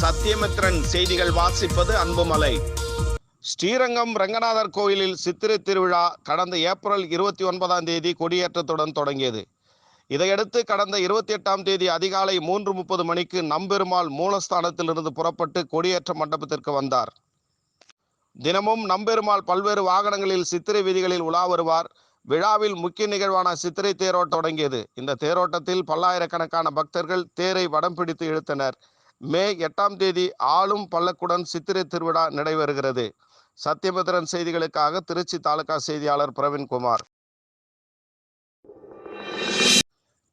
சத்தியமித்ரன் செய்திகள் வாசிப்பது அன்புமலை. ஸ்ரீரங்கம் ரங்கநாதர் கோயிலில் சித்திரை திருவிழா கடந்த ஏப்ரல் இருபத்தி ஒன்பதாம் தேதி கொடியேற்றத்துடன் தொடங்கியது. இதையடுத்து கடந்த இருபத்தி எட்டாம் தேதி அதிகாலை மூன்று முப்பது மணிக்கு நம்பெருமாள் மூலஸ்தானத்திலிருந்து புறப்பட்டு கொடியேற்ற மண்டபத்திற்கு வந்தார். தினமும் நம்பெருமாள் பல்வேறு வாகனங்களில் சித்திரை வீதிகளில் உலா வருவார். விழாவில் முக்கிய நிகழ்வான சித்திரை தேரோட்டம் தொடங்கியது. இந்த தேரோட்டத்தில் பல்லாயிரக்கணக்கான பக்தர்கள் தேரை வடம் பிடித்து இழுத்தனர். மே எட்டாம் தேதி ஆளும் பல்லக்குடன் சித்திரை திருவிழா நடைபெறுகிறது. சத்தியபத்திரன் செய்திகளுக்காக திருச்சி தாலுகா செய்தியாளர் பிரவீன்குமார்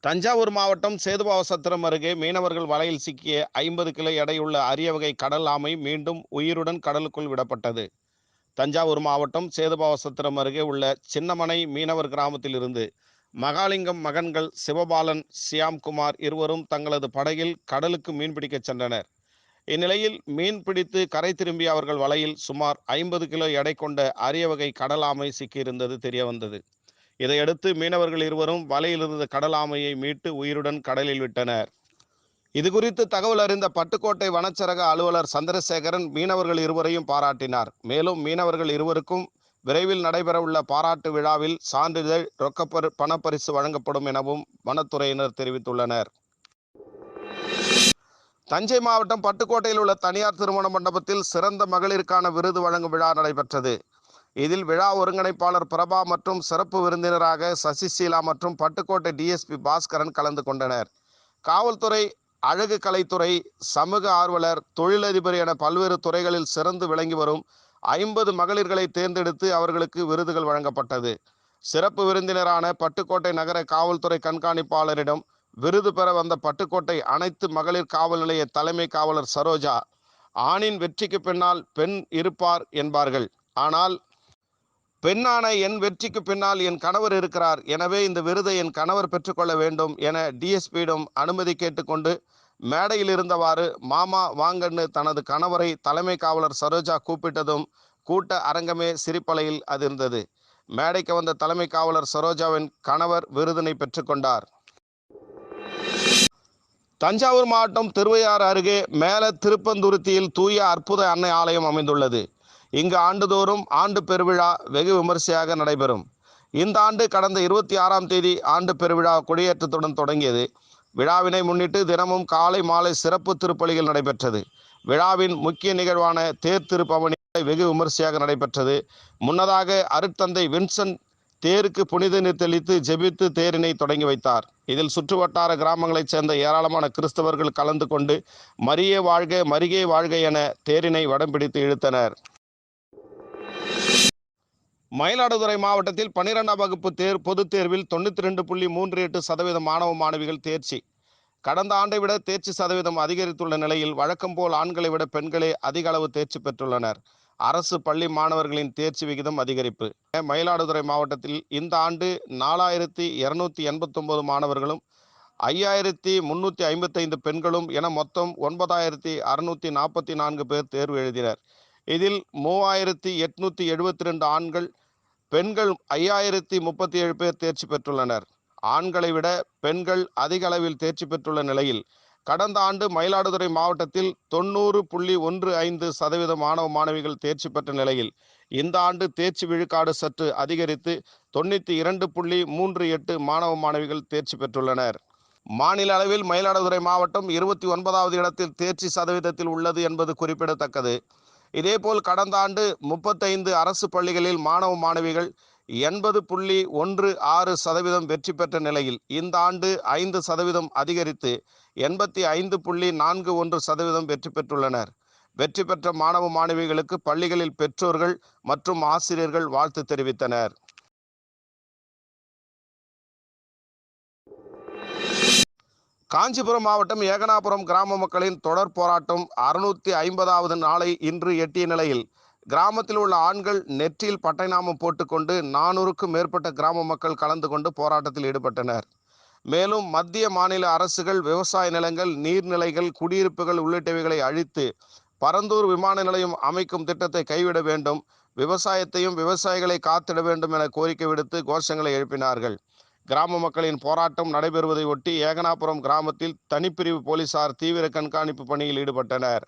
தஞ்சாவூர் மாவட்டம் சேதுபாவசத்திரம் அருகே மீனவர்கள் வலையில் சிக்கிய ஐம்பது கிலோ எடையுள்ள அரிய வகை கடல் ஆமை மீண்டும் உயிருடன் கடலுக்குள் விடப்பட்டது. தஞ்சாவூர் மாவட்டம் சேதுபாவசத்திரம் அருகே உள்ள சின்னமனை மீனவர் கிராமத்திலிருந்து மகாலிங்கம் மகன்கள் சிவபாலன் சியாம்குமார் இருவரும் தங்களது படகில் கடலுக்கு மீன்பிடிக்கச் சென்றனர். இந்நிலையில் மீன் பிடித்து கரை திரும்பிய அவர்கள் வலையில் சுமார் ஐம்பது கிலோ எடை கொண்ட அரிய வகை கடல் ஆமை சிக்கியிருந்தது தெரிய வந்தது இதையடுத்து மீனவர்கள் இருவரும் வலையிலிருந்த கடல் ஆமையை மீட்டு உயிருடன் கடலில் விட்டனர். இது குறித்து தகவல் அறிந்த பட்டுக்கோட்டை வனச்சரக அலுவலர் சந்திரசேகரன் மீனவர்கள் இருவரையும் பாராட்டினார். மேலும் மீனவர்கள் இருவருக்கும் விரைவில் நடைபெறவுள்ள பாராட்டு விழாவில் சான்றிதழ் ரொக்கப்பரு பணப்பரிசு வழங்கப்படும் எனவும் வனத்துறையினர் தெரிவித்துள்ளனர். தஞ்சை மாவட்டம் பட்டுக்கோட்டையில் உள்ள தனியார் திருமண மண்டபத்தில் சிறந்த மகளிருக்கான விருது வழங்கும் விழா நடைபெற்றது. இதில் விழா ஒருங்கிணைப்பாளர் பிரபா மற்றும் சிறப்பு விருந்தினராக சசிசீலா மற்றும் பட்டுக்கோட்டை டிஎஸ்பி பாஸ்கரன் கலந்து கொண்டனர். காவல்துறை அழகு கலைத்துறை சமூக ஆர்வலர் தொழிலதிபர் என பல்வேறு துறைகளில் சிறந்து விளங்கி வரும் ஐம்பது மகளிர்களை தேர்ந்தெடுத்து அவர்களுக்கு விருதுகள் வழங்கப்பட்டது. சிறப்பு விருந்தினரான பட்டுக்கோட்டை நகர காவல்துறை கண்காணிப்பாளரிடம் விருது பெற வந்த பட்டுக்கோட்டை அனைத்து மகளிர் காவல் நிலைய தலைமை காவலர் சரோஜா ஆணின் வெற்றிக்கு பின்னால் பெண் இருப்பார் என்பார்கள். ஆனால் பெண்ணான என் வெற்றிக்கு பின்னால் என் கணவர் இருக்கிறார். எனவே இந்த விருதை என் கணவர் பெற்றுக்கொள்ள வேண்டும் என டிஎஸ்பியிடம் அனுமதி கேட்டுக்கொண்டு மேடையில் இருந்தவாறு மாமா வாங்கன்னு தனது கணவரை தலைமை காவலர் சரோஜா கூப்பிட்டதும் கூட்ட அரங்கமே சிரிப்பலையில் அதிர்ந்தது. மேடைக்கு வந்த தலைமை காவலர் சரோஜாவின் கணவர் விருதினை பெற்றுக்கொண்டார் தஞ்சாவூர் மாவட்டம் திருவையாறு அருகே மேல திருப்பந்துருத்தியில் தூய அற்புத அன்னை ஆலயம் அமைந்துள்ளது. இங்கு ஆண்டுதோறும் ஆண்டு பெருவிழா வெகு விமரிசையாக நடைபெறும். இந்த ஆண்டு கடந்த இருபத்தி ஆறாம் தேதி ஆண்டு பெருவிழா கொடியேற்றத்துடன் தொடங்கியது. விழாவினை முன்னிட்டு தினமும் காலை மாலை சிறப்பு திருப்பலிகள் நடைபெற்றது. விழாவின் முக்கிய நிகழ்வான தேர் திருப்பவனி வெகு விமர்சையாக நடைபெற்றது. முன்னதாக அருட்தந்தை வின்சென்ட் தேருக்கு புனித நீர் தெளித்து ஜெபித்து தேரினை தொடங்கி வைத்தார். இதில் சுற்றுவட்டார கிராமங்களைச் சேர்ந்த ஏராளமான கிறிஸ்தவர்கள் கலந்து கொண்டு மரியே வாழ்க மரிகே வாழ்க என தேரினை வடம் பிடித்து இழுத்தனர். மயிலாடுதுறை மாவட்டத்தில் பன்னிரெண்டாம் வகுப்பு தேர் பொதுத் தேர்வில் தொண்ணூற்றி ரெண்டு புள்ளி மூன்று எட்டு சதவீதம் மாணவ மாணவிகள் தேர்ச்சி. கடந்த ஆண்டை விட தேர்ச்சி சதவீதம் அதிகரித்துள்ள நிலையில் வழக்கம் போல் ஆண்களை விட பெண்களே அதிக அளவு தேர்ச்சி பெற்றுள்ளனர். அரசு பள்ளி மாணவர்களின் தேர்ச்சி விகிதம் அதிகரிப்பு. மயிலாடுதுறை மாவட்டத்தில் இந்த ஆண்டு நாலாயிரத்தி இருநூத்தி எண்பத்தொன்பது மாணவர்களும் ஐயாயிரத்தி முன்னூற்றி ஐம்பத்தைந்து பெண்களும் என மொத்தம் ஒன்பதாயிரத்தி அறுநூற்றி நாற்பத்தி நான்கு பேர் தேர்வு எழுதினர். இதில் மூவாயிரத்தி எட்நூற்றி எழுபத்தி ரெண்டு ஆண்கள் பெண்கள் ஐயாயிரத்தி முப்பத்தி ஏழு பேர் தேர்ச்சி பெற்றுள்ளனர். ஆண்களை விட பெண்கள் அதிக அளவில் தேர்ச்சி பெற்றுள்ள நிலையில் கடந்த ஆண்டு மயிலாடுதுறை மாவட்டத்தில் தொண்ணூறு புள்ளி ஒன்று ஐந்து சதவீத மாணவ மாணவிகள் தேர்ச்சி பெற்ற நிலையில் இந்த ஆண்டு தேர்ச்சி விழுக்காடு சற்று அதிகரித்து தொண்ணூற்றி இரண்டு புள்ளி மூன்று எட்டு மாணவ மாணவிகள் தேர்ச்சி பெற்றுள்ளனர். மாநில அளவில் மயிலாடுதுறை மாவட்டம் இருபத்தி ஒன்பதாவது இடத்தில் தேர்ச்சி சதவீதத்தில் உள்ளது என்பது குறிப்பிடத்தக்கது. இதேபோல் கடந்த ஆண்டு முப்பத்தைந்து அரசு பள்ளிகளில் மாணவ மாணவிகள் எண்பது புள்ளி ஒன்று ஆறு சதவீதம் வெற்றி பெற்ற நிலையில் இந்த ஆண்டு ஐந்து சதவீதம் அதிகரித்து எண்பத்தி ஐந்து புள்ளி நான்கு ஒன்று சதவீதம் வெற்றி பெற்றுள்ளனர். வெற்றி பெற்ற மாணவ மாணவிகளுக்கு பள்ளிகளில் பெற்றோர்கள் மற்றும் ஆசிரியர்கள் வாழ்த்து தெரிவித்தனர். காஞ்சிபுரம் மாவட்டம் ஏகனாபுரம் கிராம மக்களின் தொடர் போராட்டம் அறுநூத்தி ஐம்பதாவது நாளை இன்று எட்டிய நிலையில். கிராமத்தில் உள்ள ஆண்கள் நெற்றியில் பட்டை நாமம் போட்டுக்கொண்டு நானூறுக்கும் மேற்பட்ட கிராம மக்கள் கலந்து கொண்டு போராட்டத்தில் ஈடுபட்டனர். மேலும் மத்திய மாநில அரசுகள் விவசாய நிலங்கள் நீர்நிலைகள் குடியிருப்புகள் உள்ளிட்டவைகளை அழித்து பரந்தூர் விமான நிலையம் அமைக்கும் திட்டத்தை கைவிட வேண்டும் விவசாயத்தையும் விவசாயிகளை காத்திட வேண்டும் என கோரிக்கை விடுத்து கோஷங்களை எழுப்பினார்கள். கிராம மக்களின் போராட்டம் நடைபெறுவதை ஒட்டி ஏகனாபுரம் கிராமத்தில் தனிப்பிரிவு போலீசார் தீவிர கண்காணிப்பு பணியில் ஈடுபட்டனர்.